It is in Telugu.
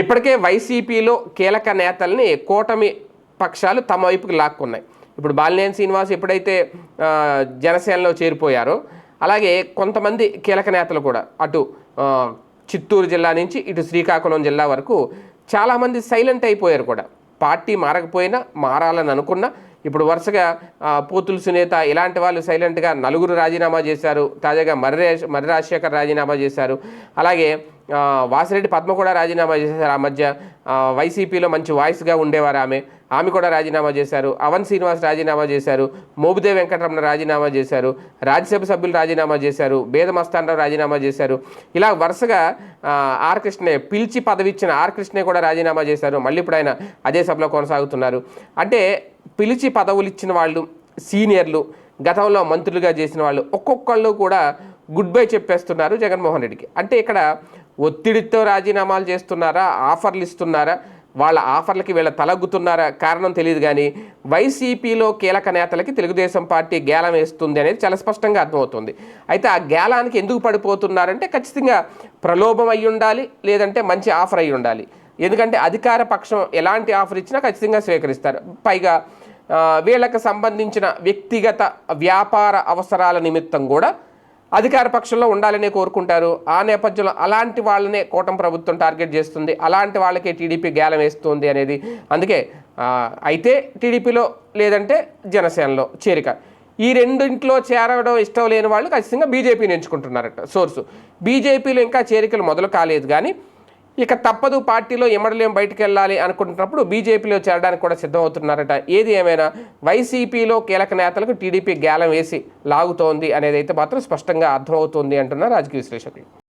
ఇప్పటికే వైసీపీలో కీలక నేతల్ని కూటమి పక్షాలు తమ వైపుకి లాక్కున్నాయి. ఇప్పుడు బాలినేని శ్రీనివాస్ ఎప్పుడైతే జనసేనలో చేరిపోయారో అలాగే కొంతమంది కీలక నేతలు కూడా అటు చిత్తూరు జిల్లా నుంచి ఇటు శ్రీకాకుళం జిల్లా వరకు చాలామంది సైలెంట్ అయిపోయారు కూడా. పార్టీ మారకపోయినా మారాలని అనుకున్నా ఇప్పుడు వరుసగా పోతులు సునేత సునీత ఇలాంటి వాళ్ళు సైలెంట్గా నలుగురు రాజీనామా చేశారు తాజాగా మర్రి మర్రి రాజశేఖర్ రాజీనామా చేశారు. అలాగే వాసిరెడ్డి పద్మ కూడా రాజీనామా చేశారు ఆ మధ్య వైసీపీలో మంచి వాయిస్గా ఉండేవారు ఆమె. ఆమె కూడా రాజీనామా చేశారు. అవన్ శ్రీనివాస్ రాజీనామా చేశారు. మోబుదే వెంకటరమణ రాజీనామా చేశారు. రాజ్యసభ సభ్యులు రాజీనామా చేశారు. బేదమస్తానరావు రాజీనామా చేశారు. ఇలా వరుసగా ఆర్ కృష్ణే పిలిచి పదవి ఇచ్చిన ఆర్ కృష్ణే కూడా రాజీనామా చేశారు. మళ్ళీ ఇప్పుడు ఆయన అదే సభలో కొనసాగుతున్నారు. అంటే పిలిచి పదవులు ఇచ్చిన వాళ్ళు సీనియర్లు గతంలో మంత్రులుగా చేసిన వాళ్ళు ఒక్కొక్కళ్ళు కూడా గుడ్ బై చెప్పేస్తున్నారు జగన్మోహన్ రెడ్డికి. అంటే ఇక్కడ ఒత్తిడితో రాజీనామాలు చేస్తున్నారా? ఆఫర్లు ఇస్తున్నారా? వాళ్ళ ఆఫర్లకి వీళ్ళ తలగ్గుతున్నారా? కారణం తెలియదు కానీ వైసీపీలో కీలక నేతలకి తెలుగుదేశం పార్టీ గేలం వేస్తుంది అనేది చాలా స్పష్టంగా అర్థమవుతుంది. అయితే ఆ గేలానికి ఎందుకు పడిపోతున్నారంటే ఖచ్చితంగా ప్రలోభం అయి ఉండాలి లేదంటే మంచి ఆఫర్ అయి ఉండాలి. ఎందుకంటే అధికార పక్షం ఎలాంటి ఆఫర్ ఇచ్చినా ఖచ్చితంగా స్వీకరిస్తారు. పైగా వీళ్ళకి సంబంధించిన వ్యక్తిగత వ్యాపార అవసరాల నిమిత్తం కూడా అధికార పక్షంలో ఉండాలని కోరుకుంటారు. ఆ నేపథ్యంలో అలాంటి వాళ్ళనే కూటమి ప్రభుత్వం టార్గెట్ చేస్తుంది. అలాంటి వాళ్ళకే టీడీపీ గేలం వేస్తుంది అనేది అందుకే అయితే టీడీపీలో లేదంటే జనసేనలో చేరిక. ఈ రెండింట్లో చేరడం ఇష్టం లేని వాళ్ళు ఖచ్చితంగా బీజేపీని ఎంచుకుంటున్నారట సోర్సు. బీజేపీలో ఇంకా చేరికలు మొదలు కాలేదు కానీ ఇక తప్పదు పార్టీలో ఎమ్మడలేం బయటకు వెళ్ళాలి అనుకుంటున్నప్పుడు బీజేపీలో చేరడానికి కూడా సిద్ధమవుతున్నారట. ఏది ఏమైనా వైసీపీలో కీలక నేతలకు టీడీపీ గేలం వేసి లాగుతోంది అనేది అయితే మాత్రం స్పష్టంగా అర్థమవుతోంది అంటున్నారు రాజకీయ విశ్లేషకులు.